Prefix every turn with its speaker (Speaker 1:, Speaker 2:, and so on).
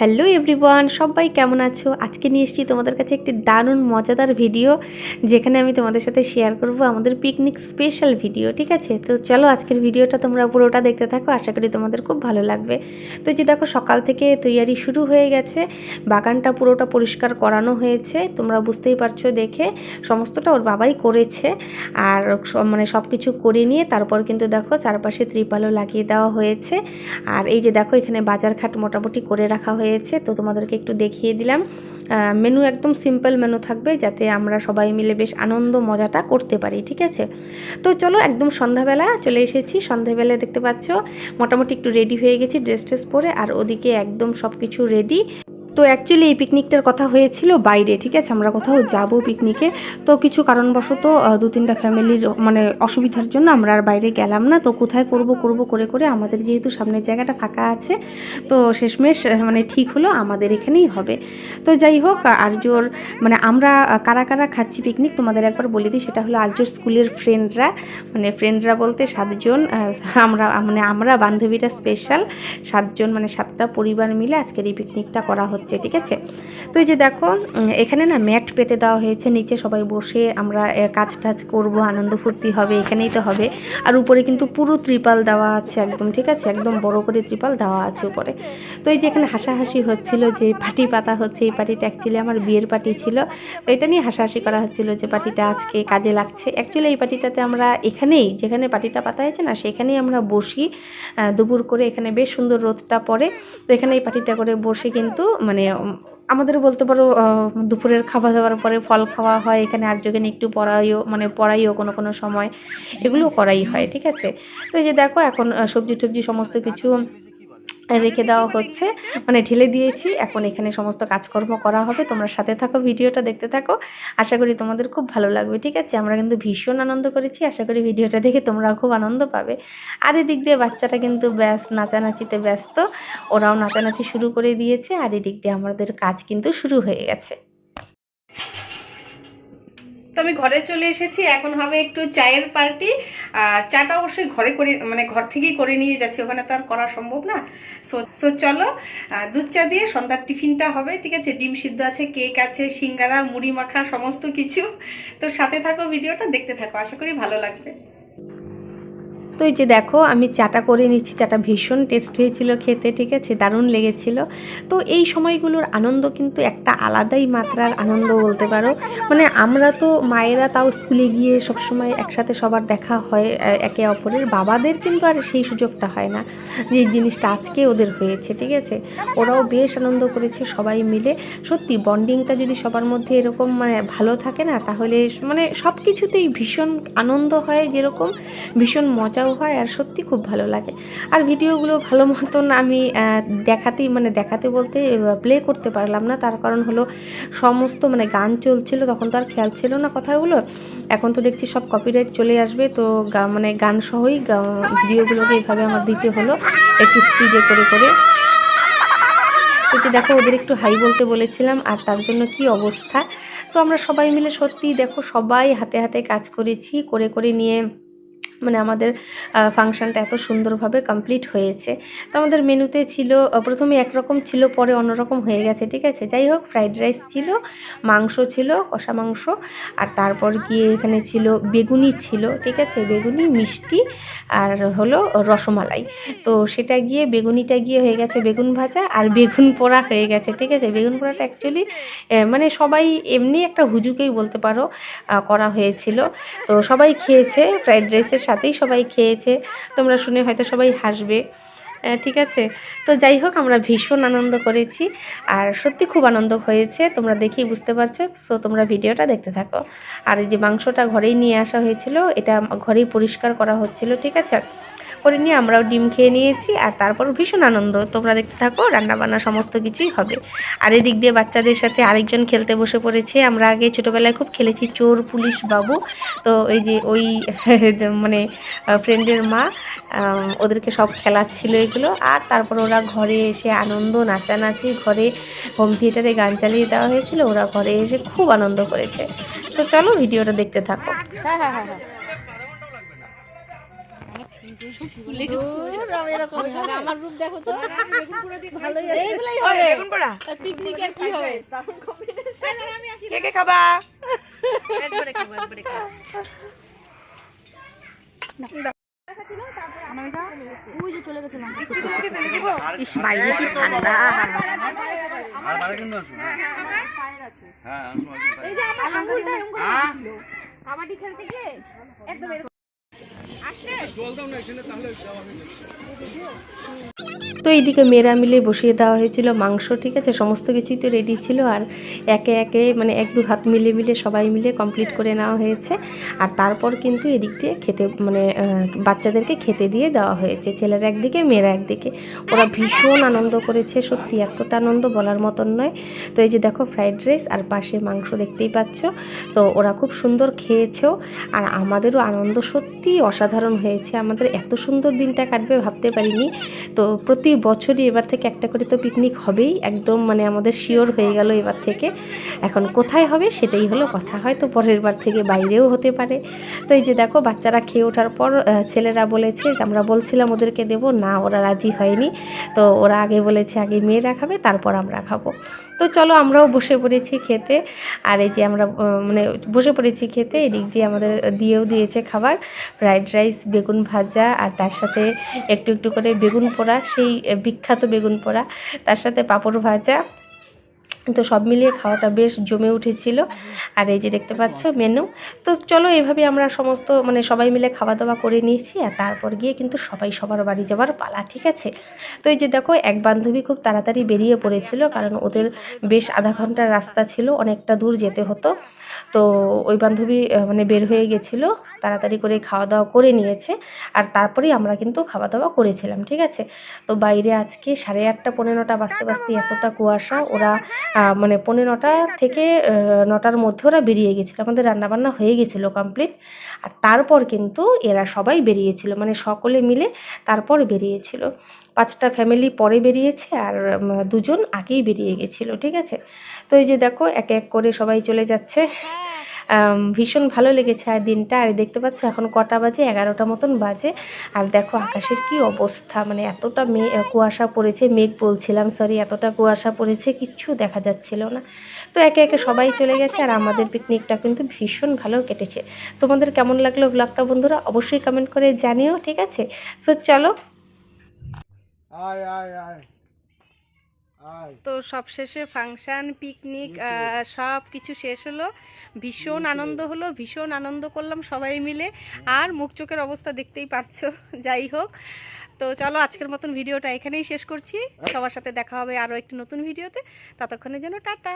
Speaker 1: Hello everyone, সবাই কেমন আছো? আজকে নিয়ে এসেছি তোমাদের কাছে একটি দারুণ মজাদার ভিডিও, যেখানে আমি তোমাদের সাথে শেয়ার করব আমাদের পিকনিক স্পেশাল ভিডিও ঠিক আছে? তো চলো আজকের ভিডিওটা তোমরা পুরোটা দেখতে থাকো, আশা করি তোমাদের খুব ভালো লাগবে। তো যে দেখো, সকাল থেকে তৈয়ারি শুরু হয়ে গেছে, বাগানটা পুরোটা পরিষ্কার করানো হয়েছে, তোমরা বুঝতেই পারছ দেখে, সমস্তটা ওর বাবাই করেছে, আর মানে সব কিছু করে নিয়ে তারপর কিন্তু দেখো চারপাশে ত্রিপালও লাগিয়ে দেওয়া হয়েছে, আর এই যে দেখো, এখানে বাজার ঘাট মোটামুটি করে রাখা হয়েছে। তো তোমাদেরকে একটু দেখিয়ে দিলাম। মেনু একদম সিম্পল মেনু থাকবে যাতে আমরা সবাই মিলে বেশ আনন্দ মজাটা করতে পারি, ঠিক আছে? তো চলো একদম সন্ধ্যাবেলা চলে এসেছি। সন্ধ্যাবেলা দেখতে পাচ্ছ, মোটামুটি একটু রেডি হয়ে গেছি ড্রেস ট্রেস পরে, আর ওদিকে একদম সব কিছু রেডি তো অ্যাকচুয়ালি এই পিকনিকটার কথা হয়েছিল বাইরে, ঠিক আছে? আমরা কোথাও যাব পিকনিকে তো কিছু কারণবশত দু তিনটা ফ্যামিলির মানে অসুবিধার জন্য আমরা আর বাইরে গেলাম না। তো কোথায় করব করব, করে করে আমাদের যেহেতু সামনের জায়গাটা ফাঁকা আছে, তো শেষমেশ মানে ঠিক হলো আমাদের এখানেই হবে। তো যাই হোক আর্যর মানে আমরা কারা কারা খাচ্ছি পিকনিক তোমাদের একবার বলে দিই। সেটা হলো আর্যর স্কুলের ফ্রেন্ডরা মানে ফ্রেন্ডরা বলতে সাতজন আমরা মানে আমরা বান্ধবীরা স্পেশাল সাতজন মানে সাতটা পরিবার মিলে আজকের এই পিকনিকটা করা হচ্ছে। ঠিক আছে? তো এই যে দেখো এখানে না ম্যাট পেতে দেওয়া হয়েছে, নিচে সবাই বসে আমরা কাজ টাজ করব, আনন্দ ফুর্তি হবে, এখানেই তো হবে। আর উপরে কিন্তু পুরো ত্রিপাল দেওয়া আছে একদম, ঠিক আছে? একদম বড় করে ত্রিপাল দেওয়া আছে উপরে। তো এই যে এখানে হাসাহাসি হচ্ছিল যে পার্টি পাতা হচ্ছে, এই পার্টিটা অ্যাকচুয়ালি আমার বিয়ের পার্টি ছিল। তো এটা নিয়ে হাসাহাসি করা হচ্ছিল যে পার্টিটা আজকে কাজে লাগছে। অ্যাকচুয়ালি এই পার্টিটাতে আমরা এখানেই, যেখানে পার্টিটা পাতা হয়েছে না, সেখানেই আমরা বসি। দুপুর করে এখানে বেশ সুন্দর রোদটা পড়ে। তো এখানে এই পার্টিটা করে বসে কিন্তু মানে উম, আমাদের বলতে পারো দুপুরের খাওয়া দাওয়ার পরে ফল খাওয়া হয় এখানে আর যেখানে একটু পড়াইও মানে পড়াইও কোনো কোনো সময়। এগুলো করাই হয় ঠিক আছে? তো এই যে দেখো এখন সবজি টবজি সমস্ত কিছু রেখে দেওয়া হচ্ছে। মানে ঢেলে দিয়েছি। এখন এখানে সমস্ত কাজকর্ম করা হবে। তোমরা সাথে থাকো ভিডিওটা দেখতে থাকো। আশা করি তোমাদের খুব ভালো লাগবে ঠিক আছে? আমরা কিন্তু ভীষণ আনন্দ করেছি। আশা করি ভিডিওটা দেখে তোমরা খুব আনন্দ পাবে। আর এদিক দিয়ে বাচ্চাটা কিন্তু ব্যাস নাচানাচিতে ব্যস্ত। ওরাও নাচানাচি শুরু করে দিয়েছে। আর এদিক দিয়ে আমাদের কাজ কিন্তু শুরু হয়ে গেছে। তো আমি ঘরে চলে এসেছি, এখন হবে একটু চায়ের পার্টি। আর চাটা অবশ্যই ঘরে করে মানে ঘর থেকেই করে নিয়ে যাচ্ছি, ওখানে তো আর করা সম্ভব না। সো সো চলো দুধ চা দিয়ে সন্ধ্যার টিফিনটা হবে, ঠিক আছে? ডিম সিদ্ধ আছে, কেক আছে, সিঙ্গারা, মুড়ি মাখা, সমস্ত কিছু। তো সাথে থাকো, ভিডিওটা দেখতে থাকো, আশা করি ভালো লাগবে। তো এই যে দেখো, আমি চাটা করে নিচ্ছি, চাটা ভীষণ টেস্ট হয়েছিল খেতে, ঠিক আছে? দারুণ লেগেছিল। তো এই সময়গুলোর আনন্দ কিন্তু একটা আলাদাই মাত্রার আনন্দ বলতে পারো। মানে আমরা তো মায়েরা তাও স্কুলে গিয়ে সবসময় একসাথে সবার দেখা হয় একে অপরের। বাবাদের কিন্তু আর সেই সুযোগটা হয় না, যে জিনিসটা আজকে ওদের হয়েছে, ঠিক আছে? ওরাও বেশ আনন্দ করেছে সবাই মিলে। সত্যি বন্ডিংটা যদি সবার মধ্যে এরকম মানে ভালো থাকে না, তাহলে মানে সব কিছুতেই ভীষণ আনন্দ হয় যেরকম, ভীষণ মজাও হয় আর সত্যি খুব ভালো লাগে। আর ভিডিওগুলো ভালো মতন আমি দেখাতেই মানে দেখাতে বলতে প্লে করতে পারলাম না। তার কারণ হলো সমস্ত মানে গান চলছিল, তখন তো আর খেয়াল ছিল না কথাগুলো। এখন তো দেখছি সব কপিরাইট চলে আসবে। তো মানে গান সহই ভিডিওগুলোকে এইভাবে আমার দিতে হলো একটু স্পিডে করে করে। তো দেখো, ওদের একটু হাই বলতে বলেছিলাম, আর তার জন্য কি অবস্থা? তো আমরা সবাই মিলে সত্যিই দেখো, সবাই হাতে হাতে কাজ করেছি, করে করে নিয়ে মানে আমাদের ফাংশনটা এত সুন্দরভাবে কমপ্লিট হয়েছে। তো আমাদের মেনুতে ছিল প্রথমে একরকম ছিল, পরে অন্যরকম হয়ে গেছে, ঠিক আছে? যাই হোক ফ্রাইড রাইস ছিল, মাংস ছিল, কষা মাংস, আর তারপর গিয়ে এখানে ছিল বেগুনি ছিল, ঠিক আছে? বেগুনি, মিষ্টি, আর হলো রসমালাই। তো সেটা গিয়ে, বেগুনিটা গিয়ে হয়ে গেছে বেগুন ভাজা, আর বেগুন পোড়া হয়ে গেছে, ঠিক আছে? বেগুন পোড়াটা অ্যাকচুয়ালি মানে সবাই এমনি একটা হুজুকেই বলতে পারো করা হয়েছিল। তো সবাই খেয়েছে ফ্রাইড রাইসের সাথেই সবাই খেয়েছে। তোমরা শুনে হয়তো সবাই হাসবে। ঠিক আছে? তো যাই হোক, আমরা ভীষণ আনন্দ করেছি আর সত্যি খুব আনন্দ হয়েছে। তোমরা দেখেই বুঝতে পারছ। সো তোমরা ভিডিওটা দেখতে থাকো। আর এই যে মাংসটা ঘরেই নিয়ে আসা হয়েছিল, এটা ঘরেই পরিষ্কার করা হচ্ছিল, ঠিক আছে? করে নিয়ে আমরাও ডিম খেয়ে নিয়েছি আর তারপর ভীষণ আনন্দ। তোমরা দেখতে থাকো, রান্নাবান্না সমস্ত কিছুই হবে। আর এদিক দিয়ে বাচ্চাদের সাথে আরেকজন খেলতে বসে পড়েছে। আমরা আগে ছোটোবেলায় খুব খেলেছি চোর, পুলিশ, বাবু। তো ওই যে ওই মানে ফ্রেন্ডের মা ওদেরকে সব খেলাচ্ছিল এগুলো। আর তারপর ওরা ঘরে এসে আনন্দ, নাচানাচি, ঘরে হোম থিয়েটারে গান চালিয়ে দেওয়া হয়েছিল। ওরা ঘরে এসে খুব আনন্দ করেছে। তো চলো ভিডিওটা দেখতে থাকো।
Speaker 2: হ্যাঁ হ্যাঁ হ্যাঁ হ্যাঁ।
Speaker 3: আমার রূপ দেখো তো এইগুলাই হবে
Speaker 4: বেগুন পোড়া
Speaker 3: পিকনিক আর কি হবে
Speaker 4: কে কে খাবা
Speaker 2: ইস বাইরে কি ঠান্ডা
Speaker 5: আর বারে কিন্তু আসুন
Speaker 1: তো এইদিকে মেয়েরা মিলে বসিয়ে দেওয়া হয়েছিল মাংস, ঠিক আছে? সমস্ত কিছুই তো রেডি ছিল আর একে একে মানে এক দু হাত মিলে মিলে সবাই মিলে কমপ্লিট করে নেওয়া হয়েছে। আর তারপর কিন্তু এদিক দিয়ে খেতে মানে বাচ্চাদেরকে খেতে দিয়ে দেওয়া হয়েছে। ছেলেরা একদিকে, মেয়েরা একদিকে। ওরা ভীষণ আনন্দ করেছে, সত্যি এতটা আনন্দ বলার মতন নয়। তো এই যে দেখো ফ্রাইড রাইস আর পাশে মাংস দেখতেই পাচ্ছ। তো ওরা খুব সুন্দর খেয়েছেও। আর আমাদেরও আনন্দ সত্যি অসাধারণ হয়েছে। আমাদের এত সুন্দর দিনটা কাটবে ভাবতে পারিনি। তো প্রতি বছরই এবার থেকে একটা করে তো পিকনিক হবেই। একদম মানে আমাদের শিওর হয়ে গেল এবার থেকে। এখন কোথায় হবে সেটাই হলো কথা। হয়তো পরের বার থেকে বাইরেও হতে পারে। তো এই যে দেখো, বাচ্চারা খেয়ে ওঠার পর ছেলেরা বলেছে, আমরা বলছিলাম ওদেরকে দেব, না, ওরা রাজি হয়নি। তো ওরা আগে বলেছে, আগে মেয়েরা খাবে, তারপর আমরা খাব। তো চলো আমরাও বসে পড়েছি খেতে। আর এই যে আমরা মানে বসে পড়েছি খেতে, এদিক দিয়ে আমাদের দিয়েও দিয়েছে খাবার, ফ্রাইড রাইস, বেগুন ভাজা, আর তার সাথে একটু একটু করে বেগুন পোড়া, সেই বিখ্যাত বেগুন পোড়া, তার সাথে পাঁপড় ভাজা তো সব মিলিয়ে খাওয়াটা বেশ জমে উঠেছিল। আর এই যে দেখতে পাচ্ছ মেনু তো চলো এভাবে আমরা সমস্ত মানে সবাই মিলে খাওয়া দাওয়া করে নিয়েছি আর তারপর গিয়ে কিন্তু সবাই সবার বাড়ি যাওয়ার পালা, ঠিক আছে? তো এই যে দেখো, এক বান্ধবী খুব তাড়াতাড়ি বেরিয়ে পড়েছিল কারণ ওদের বেশ আধা ঘণ্টার রাস্তা ছিল, অনেকটা দূর যেতে হতো। তো ওই বান্ধবী মানে বের হয়ে গেছিল, তাড়াতাড়ি করে খাওয়া দাওয়া করে নিয়েছে, আর তারপরেই আমরা কিন্তু খাওয়া দাওয়া করেছিলাম, ঠিক আছে? তো বাইরে আজকে সাড়ে আটটা, পনেরোটা বাজতে বাজতে এতটা কুয়াশা, ওরা মানে পনেরোটা থেকে নটার মধ্যে ওরা বেরিয়ে গেছিল, আমাদের রান্নাবান্না হয়ে গেছিল কমপ্লিট আর তারপর কিন্তু এরা সবাই বেরিয়েছিল মানে সকলে মিলে তারপর বেরিয়েছিল। পাঁচটা ফ্যামিলি পরে বেরিয়েছে, আর দুজন আগেই বেরিয়ে গেছিল, ঠিক আছে? তো এই যে দেখো, এক এক করে সবাই চলে যাচ্ছে। ভীষণ ভালো লেগেছে আর দিনটা। আর দেখতে পাচ্ছ, এখন কটা বাজে, এগারোটা মতন বাজে। আর দেখো আকাশের কি অবস্থা মানে এতটা মে, কুয়াশা পড়েছে, মেঘ বলছিলাম সরি এতটা কুয়াশা পড়েছে, কিচ্ছু দেখা যাচ্ছিল না। তো একে একে সবাই চলে গেছে, আর আমাদের পিকনিকটা কিন্তু ভীষণ ভালো কেটেছে। তোমাদের কেমন লাগল ব্লগটা বন্ধুরা, অবশ্যই কমেন্ট করে জানিও, ঠিক আছে? সো চলো।
Speaker 6: আয় আয় আয়।
Speaker 2: তো সবশেষে ফাংশন পিকনিক সব কিছু শেষ হলো। ভীষণ আনন্দ হলো ভীষণ আনন্দ করলাম সবাই মিলে। আর মুখ চোখের অবস্থা দেখতেই পারছ যাই হোক। তো চলো আজকের মতন ভিডিওটা এখানেই শেষ করছি। সবার সাথে দেখা হবে আরও একটি নতুন ভিডিওতে। ততক্ষণের জন্য টাটা।